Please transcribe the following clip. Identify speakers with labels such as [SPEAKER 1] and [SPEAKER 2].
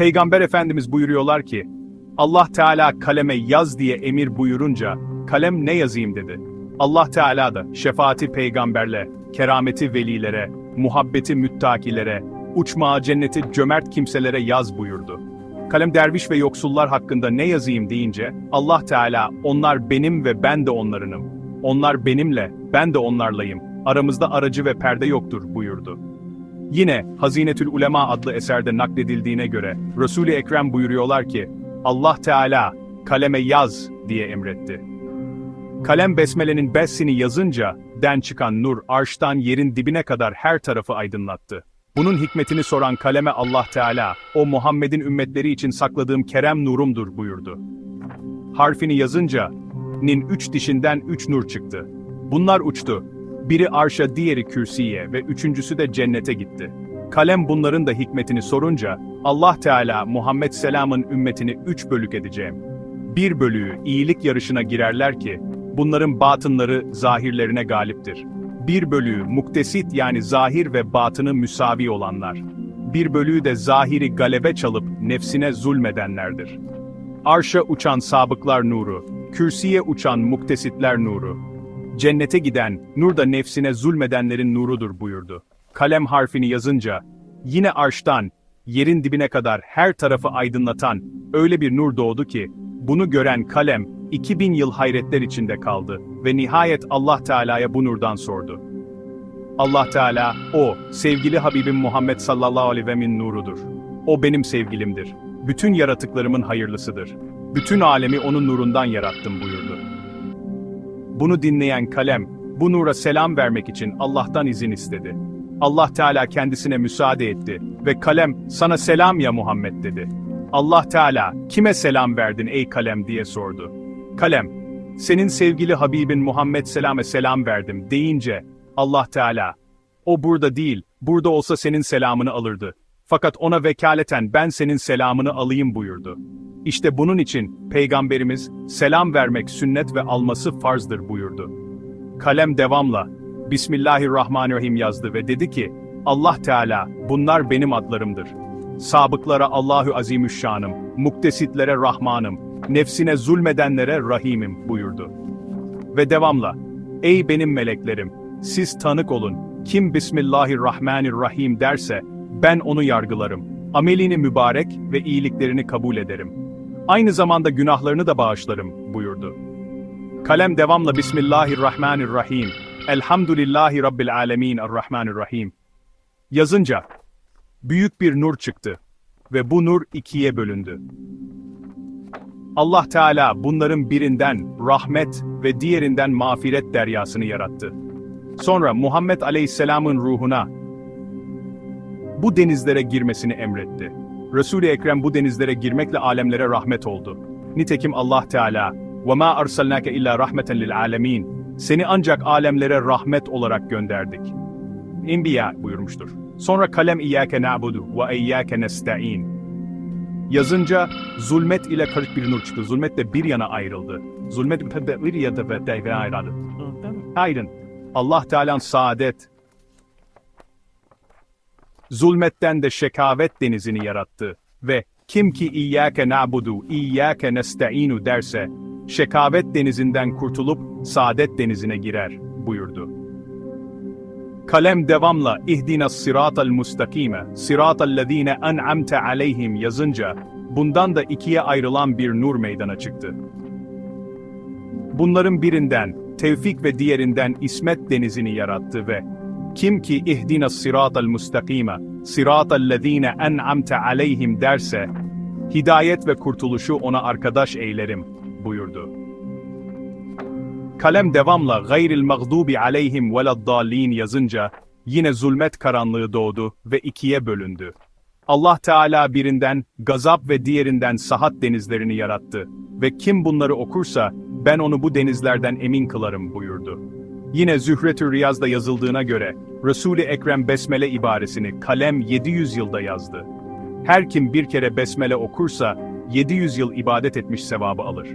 [SPEAKER 1] Peygamber Efendimiz buyuruyorlar ki, Allah Teala kaleme yaz diye emir buyurunca, kalem ne yazayım dedi. Allah Teala da şefaati peygamberle, kerameti velilere, muhabbeti müttakilere, uçmağı cenneti cömert kimselere yaz buyurdu. Kalem derviş ve yoksullar hakkında ne yazayım deyince, Allah Teala, onlar benim ve ben de onlarınım. Onlar benimle, ben de onlarlayım. Aramızda aracı ve perde yoktur buyurdu. Yine Hazinetül Ulema adlı eserde nakledildiğine göre Resul-i Ekrem buyuruyorlar ki Allah Teala kaleme yaz diye emretti. Kalem besmelenin bessini yazınca den çıkan nur arştan yerin dibine kadar her tarafı aydınlattı. Bunun hikmetini soran kaleme Allah Teala, o Muhammed'in ümmetleri için sakladığım kerem nurumdur buyurdu. Harfini yazınca, nin üç dişinden üç nur çıktı. Bunlar uçtu. Biri arşa, diğeri kürsüye ve üçüncüsü de cennete gitti. Kalem bunların da hikmetini sorunca, Allah Teala Muhammed Selam'ın ümmetini üç bölük edeceğim. Bir bölüğü iyilik yarışına girerler ki, bunların batınları zahirlerine galiptir. Bir bölüğü muktesit yani zahir ve batını müsavi olanlar. Bir bölüğü de zahiri galebe çalıp nefsine zulmedenlerdir. Arşa uçan sabıklar nuru, kürsüye uçan muktesitler nuru. Cennete giden, nur da nefsine zulmedenlerin nurudur buyurdu. Kalem harfini yazınca, yine arştan, yerin dibine kadar her tarafı aydınlatan, öyle bir nur doğdu ki, bunu gören kalem, 2000 yıl hayretler içinde kaldı ve nihayet Allah Teala'ya bu nurdan sordu. Allah Teala, o, sevgili Habibim Muhammed sallallahu aleyhi ve sellem nurudur. O benim sevgilimdir. Bütün yaratıklarımın hayırlısıdır. Bütün alemi onun nurundan yarattım buyurdu. Bunu dinleyen kalem, bu nura selam vermek için Allah'tan izin istedi. Allah Teala kendisine müsaade etti ve kalem, sana selam ya Muhammed dedi. Allah Teala, kime selam verdin ey kalem diye sordu. Kalem, senin sevgili Habibin Muhammed Selam'e selam verdim deyince, Allah Teala, o burada değil, burada olsa senin selamını alırdı. Fakat ona vekaleten ben senin selamını alayım buyurdu. İşte bunun için Peygamberimiz selam vermek sünnet ve alması farzdır buyurdu. Kalem devamla Bismillahirrahmanirrahim yazdı ve dedi ki Allah Teala bunlar benim adlarımdır. Sabıklara Allahü Azimüşşanım, muktesitlere Rahmanım, nefsine zulmedenlere Rahimim buyurdu. Ve devamla Ey benim meleklerim siz tanık olun kim Bismillahirrahmanirrahim derse ben onu yargılarım. Amelini mübarek ve iyiliklerini kabul ederim. Aynı zamanda günahlarını da bağışlarım buyurdu. Kalem devamla Bismillahirrahmanirrahim. Elhamdülillahi Rabbil alemin Errahmanirrahim. Yazınca büyük bir nur çıktı ve bu nur ikiye bölündü. Allah Teala bunların birinden rahmet ve diğerinden mağfiret deryasını yarattı. Sonra Muhammed Aleyhisselam'ın ruhuna bu denizlere girmesini emretti. Resul-i Ekrem bu denizlere girmekle alemlere rahmet oldu. Nitekim Allah Teala وَمَا أَرْسَلْنَاكَ إِلَّا رَحْمَةً لِلْعَالَمِينَ Seni ancak alemlere rahmet olarak gönderdik. İnbiya buyurmuştur. Sonra kalem İyyâke na'budu ve İyyâke nesta'in. Yazınca zulmet ile karışık bir nur çıktı. Zulmet de bir yana ayrıldı. Zulmet bir yana ve devre ayrıldı. Ayrın. Allah Teala'nın saadet, zulmetten de şekavet denizini yarattı ve kim ki İyyâke na'budu, İyyâke nesta'inu derse, şekavet denizinden kurtulup saadet denizine girer, buyurdu. Kalem devamla ihdinas sıratal mustakime, sıratal lezine en'amte aleyhim yazınca, bundan da ikiye ayrılan bir nur meydana çıktı. Bunların birinden, tevfik ve diğerinden ismet denizini yarattı ve kim ki ihdinas sıratal mustakime, sıratal lezine en'amte aleyhim derse, hidayet ve kurtuluşu ona arkadaş eylerim, buyurdu. Kalem devamla gayril mağdubi aleyhim veleddallin yazınca, yine zulmet karanlığı doğdu ve ikiye bölündü. Allah Teala birinden gazap ve diğerinden sahat denizlerini yarattı ve kim bunları okursa ben onu bu denizlerden emin kılarım buyurdu. Yine Zühretü Riyaz'da yazıldığına göre Resul-i Ekrem Besmele ibaresini kalem 700 yılda yazdı. Her kim bir kere Besmele okursa 700 yıl ibadet etmiş sevabı alır.